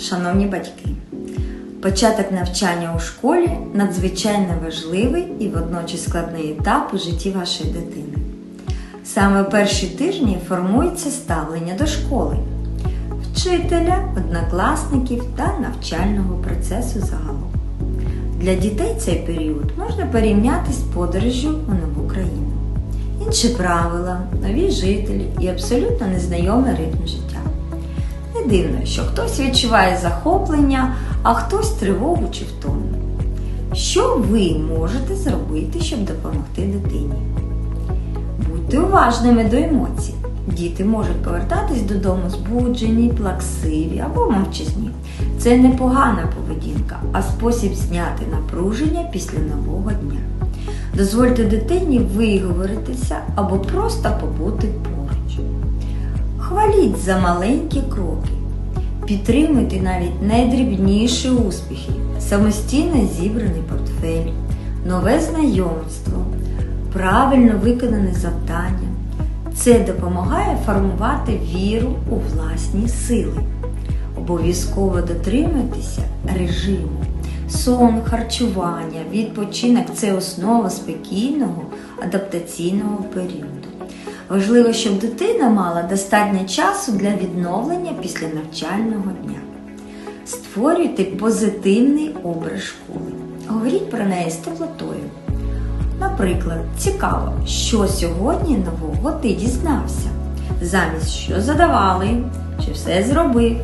шановні батьки! Початок навчання у школі надзвичайно важливий і водночас складний етап у житті вашої дитини. Саме перші тижні формується ставлення до школи, вчителя, однокласників та навчального процесу загалом. Для дітей цей період можна порівняти з подорожжю у нову країну. Інші правила, нові жителі і абсолютно незнайомий ритм життя. Не дивно, що хтось відчуває захоплення, а хтось тривогу чи втому. Що ви можете зробити, щоб допомогти дитині? Будьте уважними до емоцій. Діти можуть повертатись додому збуджені, плаксиві або мовчазні. Це не погана поведінка, а спосіб зняти напруження після нового дня. Дозвольте дитині виговоритися або просто побути поруч. Хваліть за маленькі кроки. Підтримуйте навіть найдрібніші успіхи, самостійно зібраний портфель, нове знайомство, правильно виконане завдання. Це допомагає формувати віру у власні сили. Обов'язково дотримуйтеся режиму. Сон, харчування, відпочинок це основа спокійного адаптаційного періоду. Важливо, щоб дитина мала достатньо часу для відновлення після навчального дня. Створюйте позитивний образ школи. Говоріть про неї з теплотою. Наприклад, цікаво, що сьогодні нового ти дізнався, замість що задавали, чи все зробив.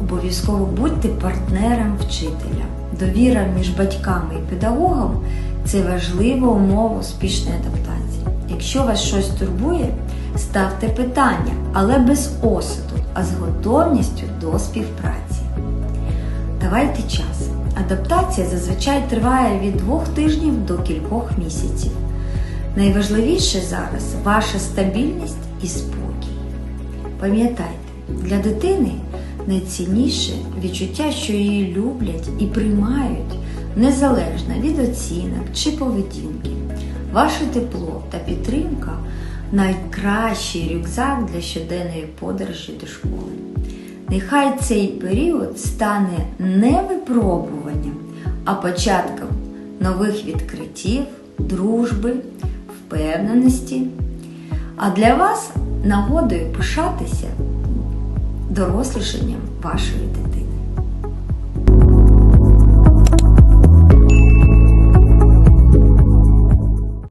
Обов'язково будьте партнером вчителя. Довіра між батьками і педагогом це важлива умова успішної адаптації. Якщо вас щось турбує, ставте питання, але без осуду, а з готовністю до співпраці. Давайте час. Адаптація зазвичай триває від двох тижнів до кількох місяців. Найважливіше зараз ваша стабільність і спокій. Пам'ятайте, для дитини найцінніше відчуття, що її люблять і приймають незалежно від оцінок чи поведінки. Ваше тепло та підтримка найкращий рюкзак для щоденної подорожі до школи. Нехай цей період стане не випробуванням, а початком нових відкриттів, дружби, впевненості. А для вас нагодою пишатися дорослішанням вашої дитини.